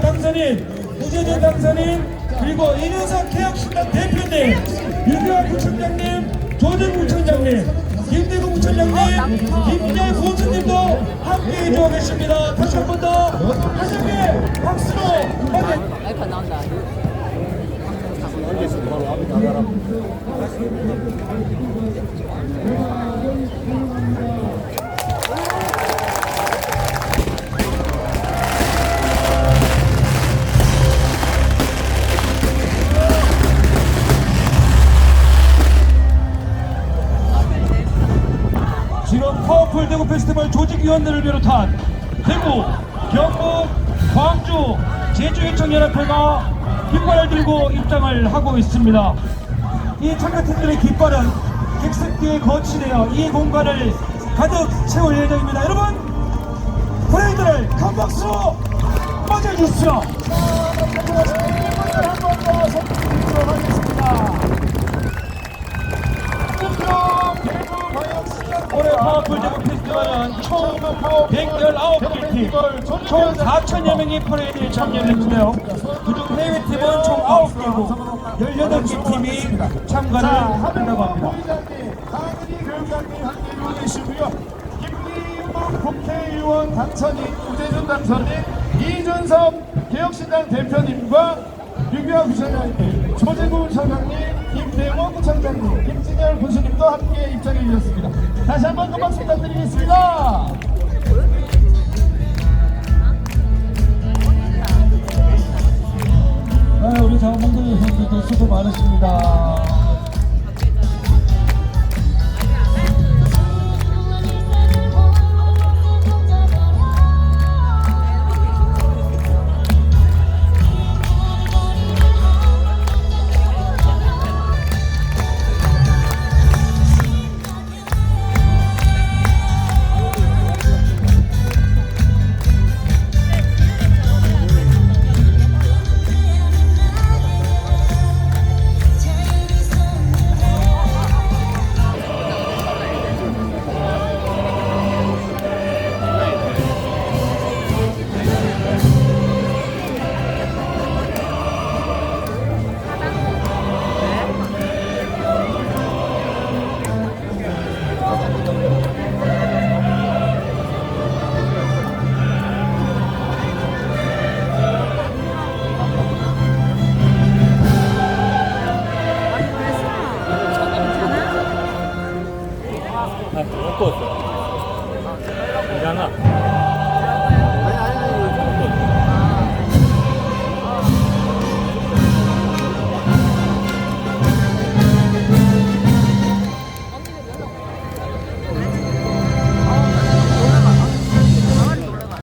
당선인, 우재재 당선인, 그리고 이준석 개혁신당 대표님, 유교환 부총장님, 조정 부총장님, 김대구 부총장님, 김민재 부총님도 함께 해 주고 계십니다. 다시 한 번더 하셨게 박수로 아이폰 나온다. 지금 파워풀 대구 페스티벌 조직위원들을 비롯한 대구, 경북, 광주, 제주예청연합회가 깃발을 들고 입장을 하고 있습니다. 이 참가팀들의 깃발은 객석뒤에 거치되어 이 공간을 가득 채울 예정입니다. 여러분, 브레이드를 큰 박수로 맞아주십시오. 한번더 선택드리도록 하겠습니다. 올해 파워풀 대구 페스티벌은 총 119개 팀, 총 4천여 명이 퍼레이드에 참여했는데요. 그중 해외팀은 총 9개고 18개 팀이 참가를 한다고 합니다. 교육장님 함께 계시고요. 김기문 국회의원 당선인, 우재준 당선인, 이준석 개혁신당 대표님과 유교환 부총장님, 조재구 부총장님, 김대원 부총장님, 김진열 군수님도 함께 입장해 주셨습니다. 다시 한번 큰 박수 부탁드리겠습니다. 수고 많으십니다. 먹고 왔어. 미안하.